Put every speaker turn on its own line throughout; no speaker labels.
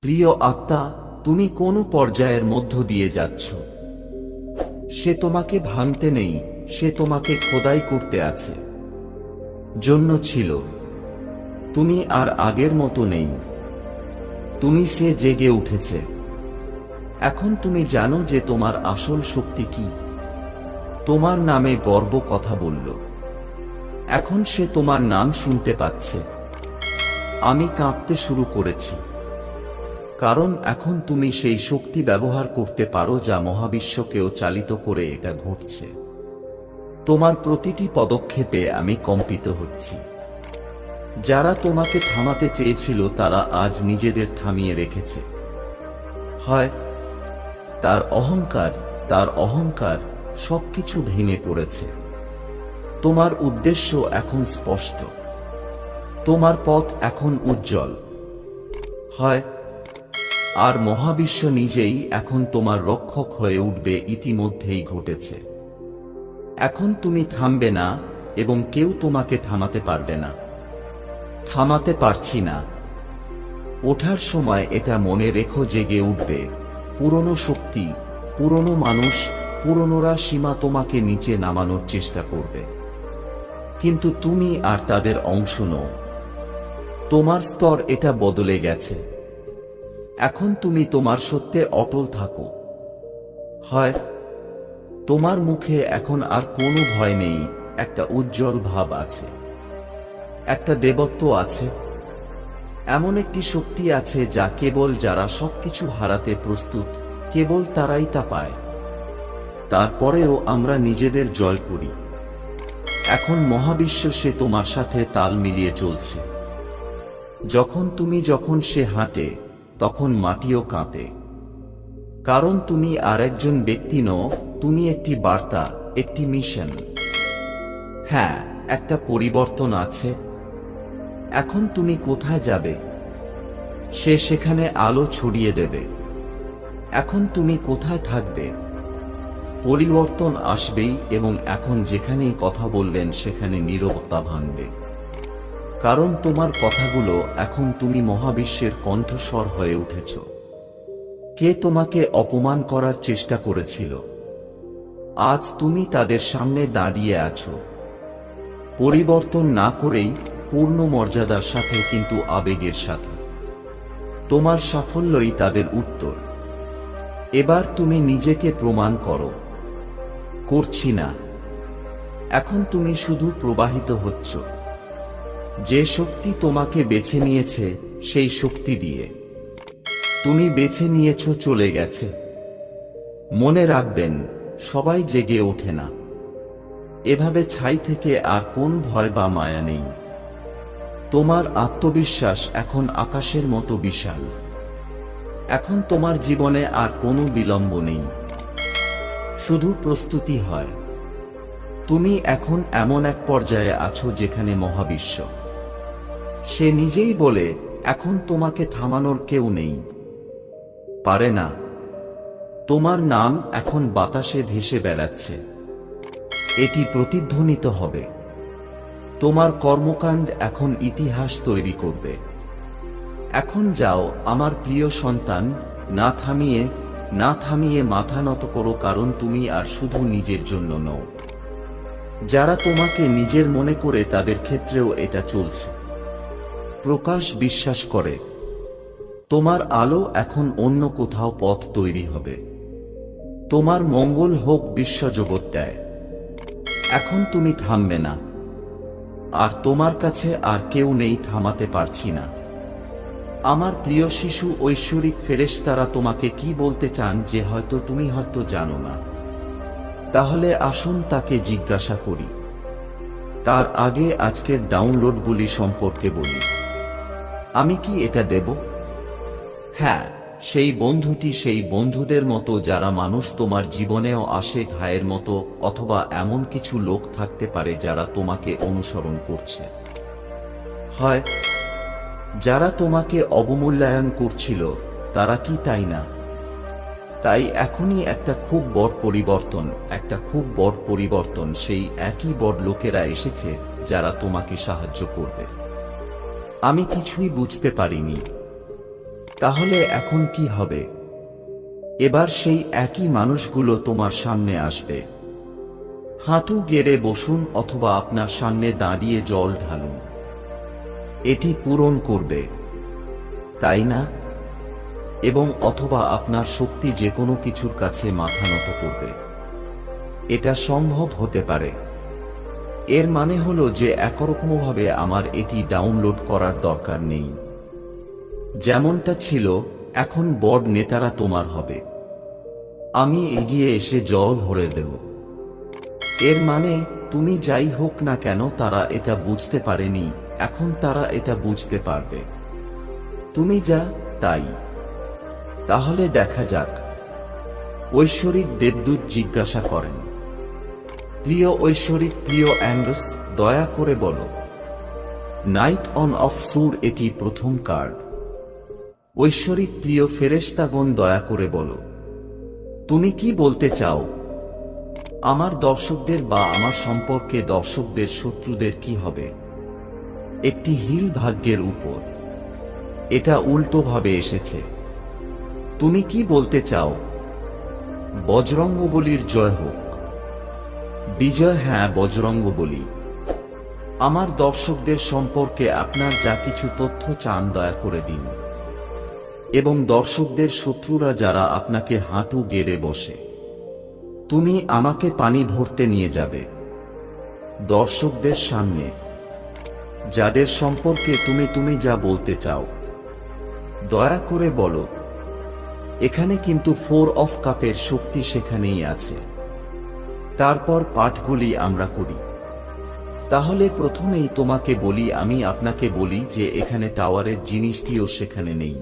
প্রিয় আত্মা, তুমি কোন পর্যায়ের মধ্য দিয়ে যাচ্ছ? সে তোমাকে ভাঙতে নেই, সে তোমাকে খোদাই করতে আছে। জন্য ছিল। তুমি আর আগের মতো নেই। তুমি সে জেগে উঠেছে। এখন তুমি জানো যে তোমার আসল শক্তি কি। তোমার নামে গর্ব কথা বলল। এখন সে তোমার নাম শুনতে পাচ্ছে। আমি কাঁপতে শুরু করেছি। কারণ এখন তুমি সেই শক্তি ব্যবহার করতে পারো যা মহাবিশ্বকেও চালিত করে এটা ঘটছে। তোমার প্রতিটি পদক্ষেপে আমি কম্পিত হচ্ছি। যারা তোমাকে থামাতে চেয়েছিল, তারা আজ নিজেদের থামিয়ে রেখেছে। হয়, তার অহংকার তার অহংকার সবকিছু ভেঙে পড়েছে। তোমার উদ্দেশ্য এখন স্পষ্ট। তোমার পথ এখন উজ্জ্বল। হয় আর মহাবিশ্ব নিজেই এখন তোমার রক্ষক হয়ে উঠবে ইতিমধ্যেই ঘটেছে। এখন তুমি থামবে না এবং কেউ তোমাকে থামাতে পারবে না। থামাতে পারছি না। ওঠার সময় এটা মনে রেখো জেগে উঠবে। পুরনো শক্তি, পুরনো মানুষ, পুরনোরা সীমা তোমাকে নিচে নামানোর চেষ্টা করবে। কিন্তু তুমি আর তাদের অংশ নও। তোমার স্তর এটা বদলে গেছে। এখন তুমি তোমার সত্যে অটল থাকো। হয়, তোমার মুখে এখন আর কোনো ভয় নেই, একটা উজ্জ্বল ভাব আছে। একটা দেবত্ব আছে। এমন একটি শক্তি আছে যা কেবল যারা সবকিছু হারাতে প্রস্তুত, কেবল তারাই তা পায়। তারপরেও আমরা নিজেদের জয় করি। এখন মহাবিশ্ব সে তোমার সাথে তাল মিলিয়ে চলছে। যখন তুমি যখন সে হাঁটে তখন মাটিও কাঁপে। কারণ তুমি আর একজন ব্যক্তি নও, তুমি একটি বার্তা, একটি মিশন। হ্যাঁ একটা পরিবর্তন আছে। এখন তুমি কোথায় যাবে? সে সেখানে আলো ছড়িয়ে দেবে। এখন তুমি কোথায় থাকবে? পরিবর্তন আসবেই এবং এখন যেখানেই কথা বলবেন, সেখানে নীরবতা ভাঙবে। কারণ তোমার কথাগুলো এখন তুমি মহাবিশ্বের কণ্ঠস্বর হয়ে উঠেছ। কে তোমাকে অপমান করার চেষ্টা করেছিল? আজ তুমি তাদের সামনে দাঁড়িয়ে আছো। পরিবর্তন না করেই পূর্ণ মর্যাদার সাথে কিন্তু আবেগের সাথে। তোমার সাফল্যই তাদের উত্তর। এবার তুমি নিজেকে প্রমাণ করো। করছি না। এখন তুমি শুধু প্রবাহিত হচ্ছ। যে শক্তি তোমাকে বেছে নিয়েছে, সেই শক্তি দিয়ে। তুমি বেছে নিয়েছ চলে গেছে। মনে রাখবেন, সবাই জেগে ওঠে না। এভাবে ছাই থেকে আর কোন ভয় বা মায়া নেই। তোমার আত্মবিশ্বাস এখন আকাশের মতো বিশাল। এখন তোমার জীবনে আর কোনো বিলম্ব নেই। শুধু প্রস্তুতি হয়। তুমি এখন এমন এক পর্যায়ে আছো যেখানে মহাবিশ্ব। সে নিজেই বলে, এখন তোমাকে থামানোর কেউ নেই। পারে না। তোমার নাম এখন বাতাসে ভেসে বেড়াচ্ছে। এটি প্রতিধ্বনিত হবে। তোমার কর্মকাণ্ড এখন ইতিহাস তৈরি করবে। এখন যাও, আমার প্রিয় সন্তান, না থামিয়ে না থামিয়ে মাথা নত করো, কারণ তুমি আর শুধু নিজের জন্য নও। যারা তোমাকে নিজের মনে করে, তাদের ক্ষেত্রেও এটা চলছে। প্রকাশ বিশ্বাস করে। তোমার আলো এখন অন্য কোথাও পথ তৈরি হবে। তোমার মঙ্গল হোক বিশ্বজগৎ দেয়। এখন তুমি থামবে না। আর তোমার কাছে আর কেউ নেই থামাতে পারছি না। আমার প্রিয় শিশু ঐশ্বরিক ফেরেশতারা তোমাকে কি বলতে চান যে হয়তো তুমি হয়তো জানো না। তাহলে আসুন তাকে জিজ্ঞাসা করি। তার আগে আজকের ডাউনলোডগুলি সম্পর্কে বলি। আমি কি এটা দেব? হ্যাঁ সেই বন্ধুটি সেই বন্ধুদের মতো যারা মানুষ তোমার জীবনেও আসে ঘায়ের মতো অথবা এমন কিছু লোক থাকতে পারে যারা তোমাকে অনুসরণ করছে। হয়, যারা তোমাকে অবমূল্যায়ন করছিল, তারা কি তাই না? তাই এখনই একটা খুব বড় পরিবর্তন, একটা খুব বড় পরিবর্তন সেই একই বড় লোকেরা এসেছে যারা তোমাকে সাহায্য করবে। আমি কিছুই বুঝতে পারিনি। তাহলে এখন কি হবে? এবার সেই একই মানুষগুলো তোমার সামনে আসবে। হাঁটু গেড়ে বসুন অথবা আপনার সামনে দাঁড়িয়ে জল ঢালুন। এটি পূরণ করবে। তাই না? এবং অথবা আপনার শক্তি যে কোনো কিছুর কাছে মাথা নত করবে। এটা সম্ভব হতে পারে। এর মানে হলো যে একরকমভাবে আমার এটি ডাউনলোড করার দরকার নেই। যেমনটা ছিল, এখন বড় নেতারা তোমার হবে। আমি এগিয়ে এসে জল ভরে দেব। এর মানে তুমি যাই হোক না কেন তারা এটা বুঝতে পারেনি, এখন তারা এটা বুঝতে পারবে। তুমি যা, তাই। তাহলে দেখা যাক। ঐশ্বরিক দেবদূত জিজ্ঞাসা করেন। প্রিয় ঐশ্বরিক, প্রিয় অ্যাঙ্গাস দয়া করে বলো। নাইট অন অফ সুর এটি প্রথম কার্ড। ঐশ্বরিক, প্রিয় ফেরেশতাগণ, দয়া করে বলো। তুমি কি বলতে চাও? আমার দর্শকদের বা আমার সম্পর্কে দর্শকদের, শত্রুদের কি হবে? একটি হিল ভাগ্যের উপর। এটা উল্টোভাবে এসেছে। তুমি কি বলতে চাও? বজরঙ্গ বলির জয় হোক। বিজয় হ্যাঁ বজরঙ্গ বলি। আমার দর্শকদের সম্পর্কে আপনার যা কিছু তথ্য চান, দয়া করে দিন। এবং দর্শকদের শত্রুরা যারা আপনাকে হাঁটু গেড়ে বসে, তুমি আমাকে পানি ভরতে নিয়ে যাবে। দর্শকদের সামনে, যাদের সম্পর্কে তুমি তুমি যা বলতে চাও, দয়া করে বলো। এখানে কিন্তু ফোর অফ কাপের শক্তি সেখানেই আছে। তারপর পাঠগুলি আমরা করি। তাহলে প্রথমেই তোমাকে বলি, আমি আপনাকে বলি যে এখানে টাওয়ারের জিনিসটিও সেখানে নেই।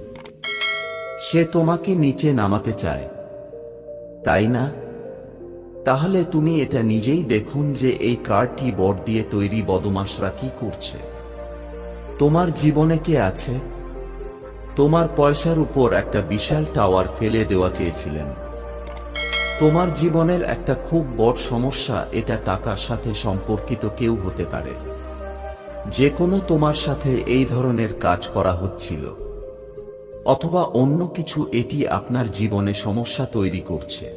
সে তোমাকে নিচে নামাতে চায়। তাই না? তাহলে তুমি এটা নিজেই দেখুন যে এই কার্ডটি বট দিয়ে তৈরি বদমাশরা কি করছে। তোমার জীবনে কে আছে? তোমার পয়সার উপর একটা বিশাল টাওয়ার ফেলে দেওয়া চেয়েছিলেন। তোমার জীবনের একটা খুব বড় সমস্যা, এটা টাকার সাথে সম্পর্কিত কেউ হতে পারে। যে কোনো তোমার সাথে এই ধরনের কাজ করা হচ্ছিল। অথবা অন্য কিছু, এটি আপনার জীবনে সমস্যা তৈরি করছে।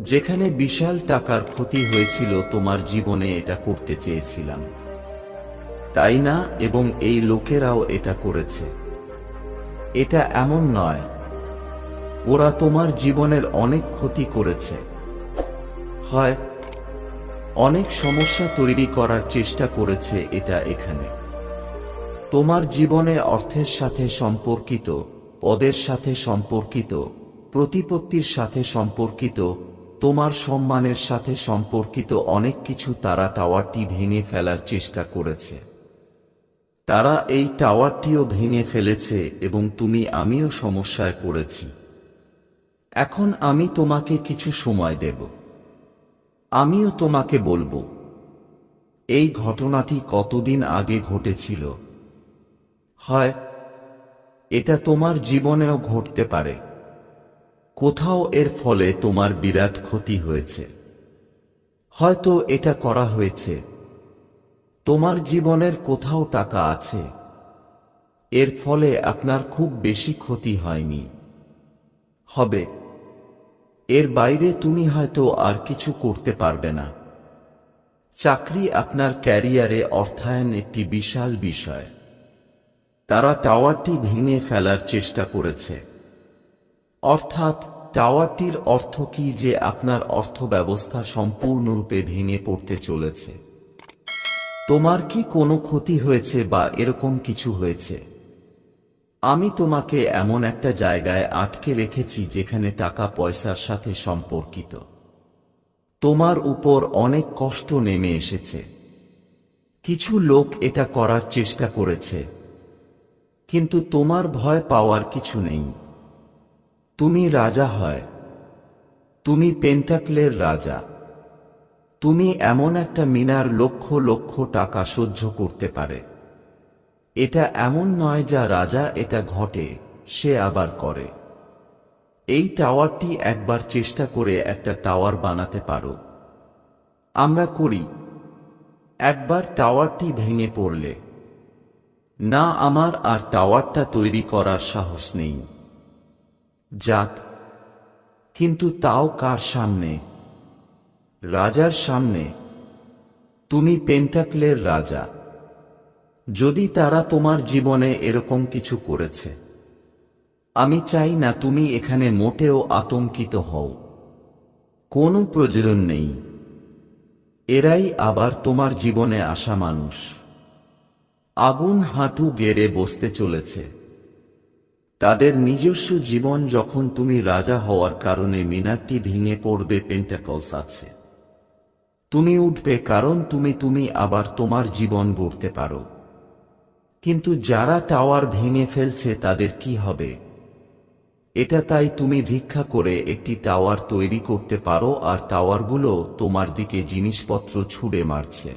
যেখানে বিশাল টাকার ক্ষতি হয়েছিল, তোমার জীবনে এটা করতে চেয়েছিলাম। তাই না? এবং এই লোকেরাও এটা করেছে। এটা এমন নয় ওরা তোমার জীবনের অনেক ক্ষতি করেছে। হয়, অনেক সমস্যা তৈরি করার চেষ্টা করেছে এটা এখানে। তোমার জীবনে অর্থের সাথে সম্পর্কিত, পদের সাথে সম্পর্কিত, প্রতিপত্তির সাথে সম্পর্কিত, তোমার সম্মানের সাথে সম্পর্কিত অনেক কিছু তারা টাওয়ারটি ভেঙে ফেলার চেষ্টা করেছে। তারা এই টাওয়ারটিও ভেঙে ফেলেছে এবং তুমি আমিও সমস্যায় পড়েছি। এখন আমি তোমাকে কিছু সময় দেব। আমিও তোমাকে বলব, এই ঘটনাটি কতদিন আগে ঘটেছিল? হয়, এটা তোমার জীবনেও ঘটতে পারে। কোথাও এর ফলে তোমার বিরাট ক্ষতি হয়েছে। হয়তো এটা করা হয়েছে। তোমার জীবনের কোথাও টাকা আছে। এর ফলে আপনার খুব বেশি ক্ষতি হয়নি। হবে এর বাইরে তুমি হয়তো আর কিছু করতে পারবে না। চাকরি আপনার ক্যারিয়ারে অর্থায়ন একটি বিশাল বিষয়। তারা টাওয়ারটি ভেঙে ফেলার চেষ্টা করেছে। অর্থাৎ, টাওয়ারটির অর্থ কি যে আপনার অর্থ ব্যবস্থা সম্পূর্ণরূপে ভেঙে পড়তে চলেছে? তোমার কি কোনো ক্ষতি হয়েছে বা এরকম কিছু হয়েছে? আমি তোমাকে এমন একটা জায়গায় আটকে রেখেছি যেখানে টাকা পয়সার সাথে সম্পর্কিত। তোমার উপর অনেক কষ্ট নেমে এসেছে। কিছু লোক এটা করার চেষ্টা করেছে। কিন্তু তোমার ভয় পাওয়ার কিছু নেই। তুমি রাজা হয়। তুমি পেন্টাকলের রাজা। তুমি এমন একটা মিনার লক্ষ লক্ষ টাকা সহ্য করতে পারে। এটা এমন নয় যা রাজা এটা ঘটে, সে আবার করে। এই টাওয়ারটি একবার চেষ্টা করে একটা টাওয়ার বানাতে পারো। আমরা করি। একবার টাওয়ারটি ভেঙে পড়লে। না আমার আর টাওয়ারটা তৈরি করার সাহস নেই। যাক, কিন্তু তাও কার সামনে? রাজার সামনে। তুমি পেন্টাকলের রাজা। যদি তারা তোমার জীবনে এরকম কিছু করেছে। আমি চাই না তুমি এখানে মোটেও আতঙ্কিত হও। কোনো প্রয়োজন নেই। এরাই আবার তোমার জীবনে আসা মানুষ। আগুন হাঁটু গেড়ে বসতে চলেছে। তাদের নিজস্ব জীবন যখন তুমি রাজা হওয়ার কারণে মিনারটি ভেঙে পড়বে পেন্টাকলস আছে। তুমি উঠবে কারণ তুমি তুমি আবার তোমার জীবন গড়তে পারো। কিন্তু যারা টাওয়ার ভেঙে ফেলছে তাদের কি হবে? এটা তাই তুমি ভিক্ষা করে একটি টাওয়ার তৈরি করতে পারো আর টাওয়ারগুলো তোমার দিকে জিনিসপত্র ছুড়ে মারছে।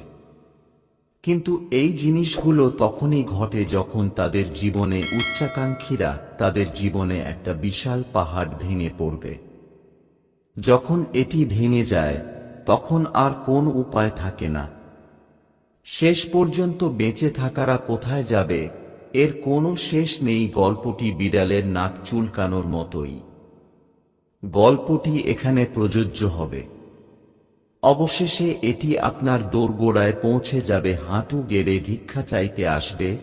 কিন্তু এই জিনিসগুলো তখনই ঘটে যখন তাদের জীবনে উচ্চাকাঙ্ক্ষীরা তাদের জীবনে একটা বিশাল পাহাড় ভেঙে পড়বে। যখন এটি ভেঙে যায়, তখন আর কোন উপায় থাকে না। শেষ পর্যন্ত বেঁচে থাকারা কোথায় যাবে? এর কোনো শেষ নেই গল্পটি বিড়ালের নাক চুলকানোর মতোই। গল্পটি এখানে প্রযোজ্য হবে। অবশেষে এটি আপনার দোরগোড়ায় পৌঁছে যাবে, হাঁটু গেড়ে ভিক্ষা চাইতে আসবে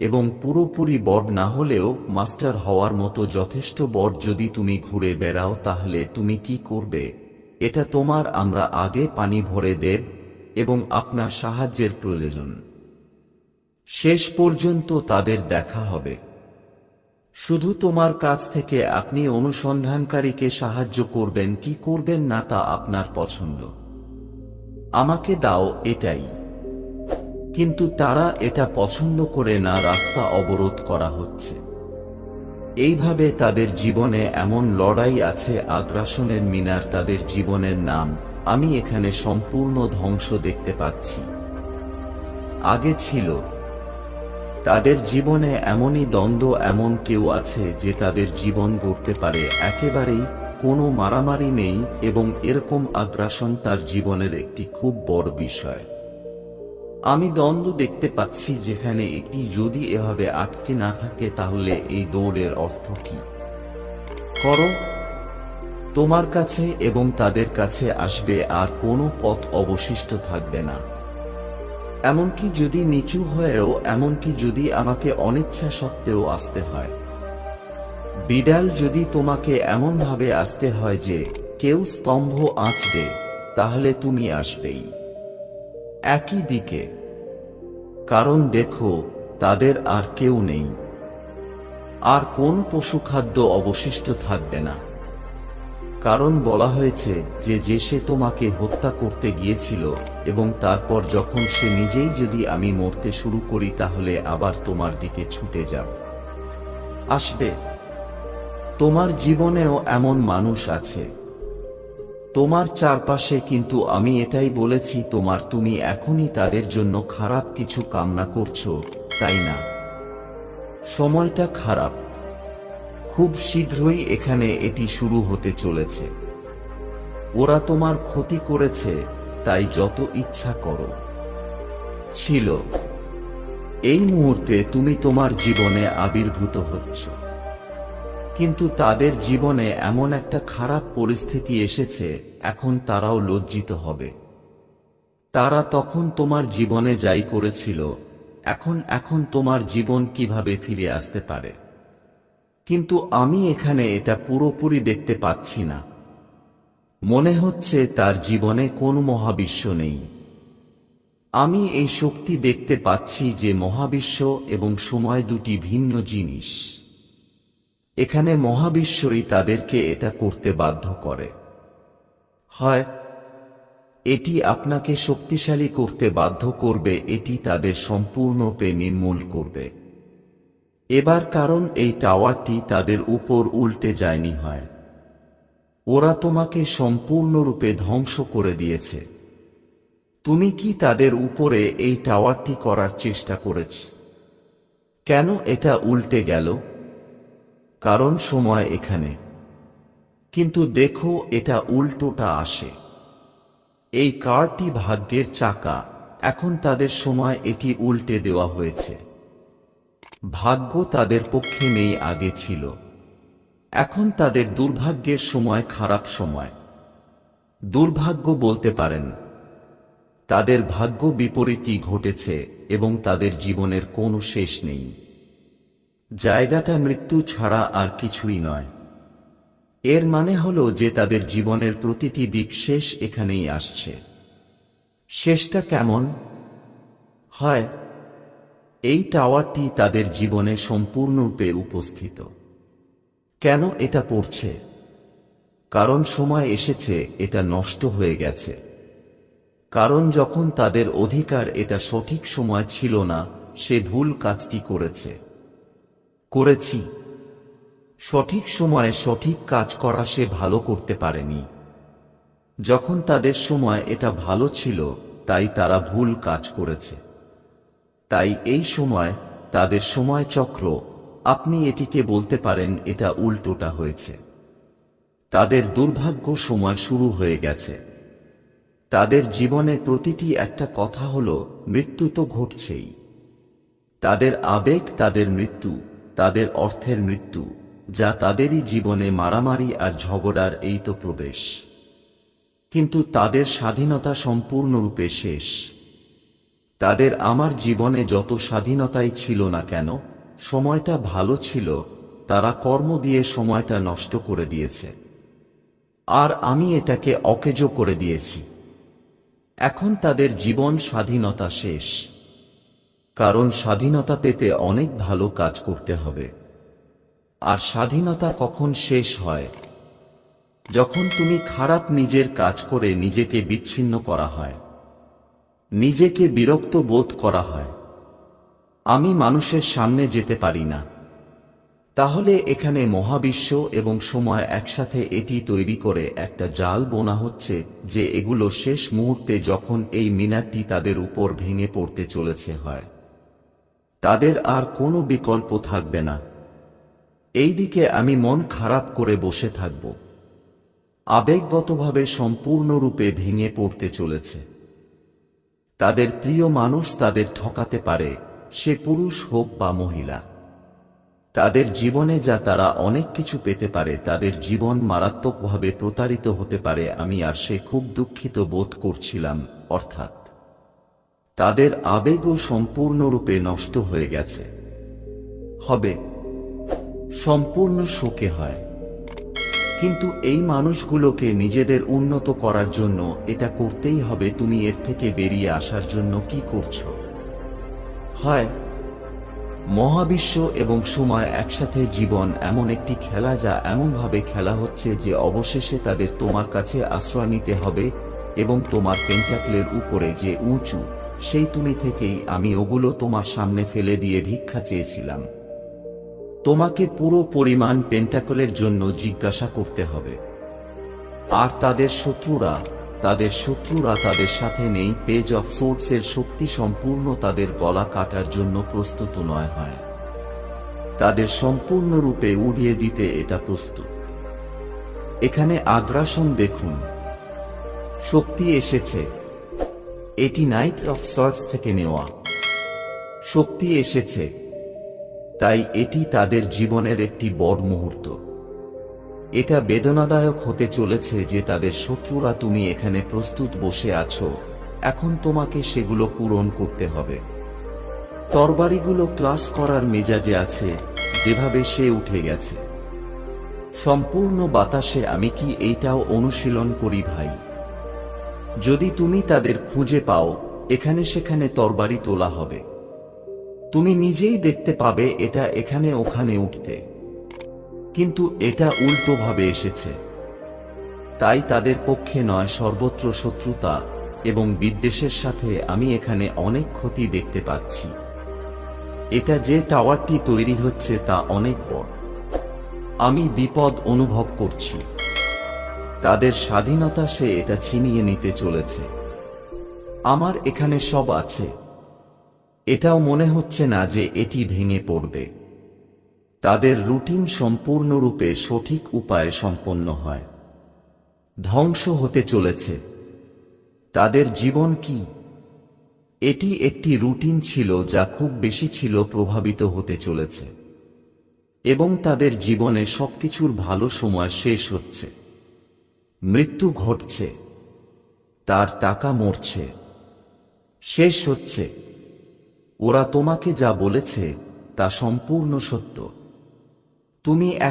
এবং পুরোপুরি বড় না হলেও মাস্টার হওয়ার মতো যথেষ্ট বড় যদি তুমি ঘুরে বেড়াও তাহলে তুমি কি করবে? এটা তোমার, আমরা আগে পানি ভরে দেব এবং আপনার সাহায্যের প্রয়োজন। শেষ পর্যন্ত তাদের দেখা হবে। শুধু তোমার কাছ থেকে আপনি অনুসন্ধানকারীকে সাহায্য করবেন, কি করবেন না তা আপনার পছন্দ। আমাকে দাও এটাই। কিন্তু তারা এটা পছন্দ করে না, রাস্তা অবরোধ করা হচ্ছে। এইভাবে তাদের জীবনে এমন লড়াই আছে, আগ্রাসনের মিনার তাদের জীবনের নাম। আমি এখানে সম্পূর্ণ ধ্বংস দেখতে পাচ্ছি। আগে ছিল। তাদের জীবনে এমনই দ্বন্দ্ব এমন কেউ আছে যে তাদের জীবন গড়তে পারে, একেবারেই কোনো মারামারি নেই এবং এরকম আগ্রাসন তার জীবনের একটি খুব বড় বিষয়। আমি দ্বন্দ্ব দেখতে পাচ্ছি যেখানে একটি যদি এভাবে আটকে না থাকে তাহলে এই দৌড়ের অর্থ কি? করো। তোমার কাছে এবং তাদের কাছে আসবে আর কোনো পথ অবশিষ্ট থাকবে না। এমনকি যদি নিচু হয়েও, এমনকি যদি আমাকে অনিচ্ছা সত্ত্বেও আসতে হয়। বিড়াল যদি তোমাকে এমনভাবে আসতে হয় যে, কেউ স্তম্ভ আঁচড়ে, তাহলে তুমি আসবেই। একই দিকে। কারণ দেখো, তাদের আর কেউ নেই। আর কোন পশুখাদ্য অবশিষ্ট থাকবে না। কারণ বলা হয়েছে যে যে সে তোমাকে হত্যা করতে গিয়েছিল এবং তারপর যখন সে নিজেই যদি আমি মরতে শুরু করি তাহলে আবার তোমার দিকে ছুটে যাব। আসবে। তোমার জীবনেও এমন মানুষ আছে। তোমার চারপাশে কিন্তু আমি এটাই বলেছি, তোমার তুমি এখনই তাদের জন্য খারাপ কিছু কামনা করছ, তাই না? সময়টা খারাপ। খুব শীঘ্রই এখানে এটি শুরু হতে চলেছে। ওরা তোমার ক্ষতি করেছে, তাই যত ইচ্ছা করো। ছিল। এই মুহূর্তে তুমি তোমার জীবনে আবির্ভূত হচ্ছ। কিন্তু তাদের জীবনে এমন একটা খারাপ পরিস্থিতি এসেছে, এখন তারাও লজ্জিত হবে। তারা তখন তোমার জীবনে যাই করেছিল, এখন এখন তোমার জীবন কীভাবে ফিরে আসতে পারে? কিন্তু আমি এখানে এটা পুরোপুরি দেখতে পাচ্ছি না। মনে হচ্ছে তার জীবনে কোনো মহাবিশ্ব নেই। আমি এই শক্তি দেখতে পাচ্ছি যে মহাবিশ্ব এবং সময় দুটি ভিন্ন জিনিস। এখানে মহাবিশ্বই তাদেরকে এটা করতে বাধ্য করে। হয়, এটি আপনাকে শক্তিশালী করতে বাধ্য করবে, এটি তাদের সম্পূর্ণরূপে নির্মূল করবে। এবার কারণ এই টাওয়ারটি তাদের উপর উল্টে যায়নি হয়। ওরা তোমাকে সম্পূর্ণরূপে ধ্বংস করে দিয়েছে। তুমি কি তাদের উপরে এই টাওয়ারটি করার চেষ্টা করেছ? কেন এটা উল্টে গেল? কারণ সময় এখানে। কিন্তু দেখো এটা উল্টোটা আসে। এই কারটি ভাগ্যের চাকা। এখন তাদের সময় এটি উল্টে দেওয়া হয়েছে। ভাগ্য তাদের পক্ষে নেই আগে ছিল। এখন তাদের দুর্ভাগ্যের সময় খারাপ সময়। দুর্ভাগ্য বলতে পারেন, তাদের ভাগ্য বিপরীতই ঘটেছে এবং তাদের জীবনের কোনো শেষ নেই। জায়গাটা মৃত্যু ছাড়া আর কিছুই নয়। এর মানে হল যে তাদের জীবনের প্রতিটি দিক শেষ এখানেই আসছে। শেষটা কেমন? হয় এই টাওয়ারটি তাদের জীবনে সম্পূর্ণরূপে উপস্থিত। কেন এটা পড়ছে? কারণ সময় এসেছে, এটা নষ্ট হয়ে গেছে। কারণ যখন তাদের অধিকার এটা সঠিক সময় ছিল না, সে ভুল কাজটি করেছে। করেছি। সঠিক সময়ে সঠিক কাজ করা সে ভালো করতে পারেনি। যখন তাদের সময় এটা ভালো ছিল, তাই তারা ভুল কাজ করেছে। তাই এই সময় তাদের সময় চক্র আপনি এটিকে বলতে পারেন এটা উল্টোটা হয়েছে। তাদের দুর্ভাগ্য সময় শুরু হয়ে গেছে। তাদের জীবনে প্রতিটি একটা কথা হল, মৃত্যু তো ঘটছেই। তাদের আবেগ, তাদের মৃত্যু, তাদের অর্থের মৃত্যু, যা তাদেরই জীবনে মারামারি আর ঝগড়ার এই তো প্রবেশ। কিন্তু তাদের স্বাধীনতা সম্পূর্ণরূপে শেষ। তাদের আমার জীবনে যত স্বাধীনতাই ছিল না কেন, সময়টা ভালো ছিল, তারা কর্ম দিয়ে সময়টা নষ্ট করে দিয়েছে। আর আমি এটাকে অকেজো করে দিয়েছি। এখন তাদের জীবন স্বাধীনতা শেষ। কারণ স্বাধীনতা পেতে অনেক ভালো কাজ করতে হবে। আর স্বাধীনতা কখন শেষ হয়? যখন তুমি খারাপ নিজের কাজ করে নিজেকে বিচ্ছিন্ন করা হয়। নিজেকে বিরক্ত বোধ করা হয়। আমি মানুষের সামনে যেতে পারি না। তাহলে এখানে মহাবিশ্ব এবং সময় একসাথে এটি তৈরি করে একটা জাল বোনা হচ্ছে যে এগুলো শেষ মুহূর্তে যখন এই মিনারটি তাদের উপর ভেঙে পড়তে চলেছে হয়। তাদের আর কোনো বিকল্প থাকবে না। এই দিকে আমি মন খারাপ করে বসে থাকব। আবেগগতভাবে সম্পূর্ণরূপে ভেঙে পড়তে চলেছে। তাদের প্রিয় মানুষ তাদের ঠকাতে পারে, সে পুরুষ হোক বা মহিলা। তাদের জীবনে যা তারা অনেক কিছু পেতে পারে, তাদের জীবন মারাত্মকভাবে প্রতারিত হতে পারে, আমি আর সে খুব দুঃখিত বোধ করছিলাম, অর্থাৎ তাদের আবেগও সম্পূর্ণরূপে নষ্ট হয়ে গেছে। হবে। সম্পূর্ণ শোকে হয়। কিন্তু এই মানুষগুলোকে নিজেদের উন্নত করার জন্য এটা করতেই হবে, তুমি এর থেকে বেরিয়ে আসার জন্য কি করছ? হয়, মহাবিশ্ব এবং সময় একসাথে জীবন এমন একটি খেলা যা এমনভাবে খেলা হচ্ছে যে অবশেষে তাদের তোমার কাছে আশ্রয় নিতে হবে এবং তোমার পেন্টাকলের উপরে যে উঁচু, সেই তুমি থেকেই আমি ওগুলো তোমার সামনে ফেলে দিয়ে ভিক্ষা চেয়েছিলাম। তোমাকে পুরো পরিমাণ পেন্টাকলের জন্য জিজ্ঞাসা করতে হবে। আর তাদের শত্রুরা তাদের শত্রুরা তাদের সাথে নেই পেজ অফ সোর্সের শক্তি সম্পূর্ণ তাদের গলা কাটার জন্য প্রস্তুত নয় হয়। তাদের সম্পূর্ণরূপে উড়িয়ে দিতে এটা প্রস্তুত। এখানে আগ্রাসন দেখুন। শক্তি এসেছে। এটি নাইট অফ সর্টস থেকে নেওয়া। শক্তি এসেছে। তাই এটি তাদের জীবনের একটি বড় মুহূর্ত। এটা বেদনাদায়ক হতে চলেছে যে তাদের শত্রুরা তুমি এখানে প্রস্তুত বসে আছো, এখন তোমাকে সেগুলো পূরণ করতে হবে। তরবারিগুলো ক্লাস করার মেজাজে আছে, যেভাবে সে উঠে গেছে। সম্পূর্ণ বাতাসে আমি কি এইটাও অনুশীলন করি ভাই? যদি তুমি তাদের খুঁজে পাও, এখানে সেখানে তরবারি তোলা হবে। তুমি নিজেই দেখতে পাবে এটা এখানে ওখানে উঠতে। কিন্তু এটা উল্টোভাবে এসেছে। তাই তাদের পক্ষে নয় সর্বত্র শত্রুতা এবং বিদ্বেষের সাথে আমি এখানে অনেক ক্ষতি দেখতে পাচ্ছি। এটা যে টাওয়ারটি তৈরি হচ্ছে তা অনেক বড়। আমি বিপদ অনুভব করছি। তাদের স্বাধীনতা সে এটা ছিনিয়ে নিতে চলেছে। আমার এখানে সব আছে। এটাও মনে হচ্ছে না যে এটি ভেঙে পড়বে। তাদের রুটিন সম্পূর্ণরূপে সঠিক উপায়ে সম্পন্ন হয়। ধ্বংস হতে চলেছে। তাদের জীবন কি? এটি একটি রুটিন ছিল যা খুব বেশি ছিল প্রভাবিত হতে চলেছে। এবং তাদের জীবনে সবকিছুর ভালো সময় শেষ হচ্ছে। মৃত্যু ঘটছে। তার টাকা মরছে। শেষ হচ্ছে। ওরা তোমাকে যা বলেছে তা সম্পূর্ণ সত্য। তুমি এক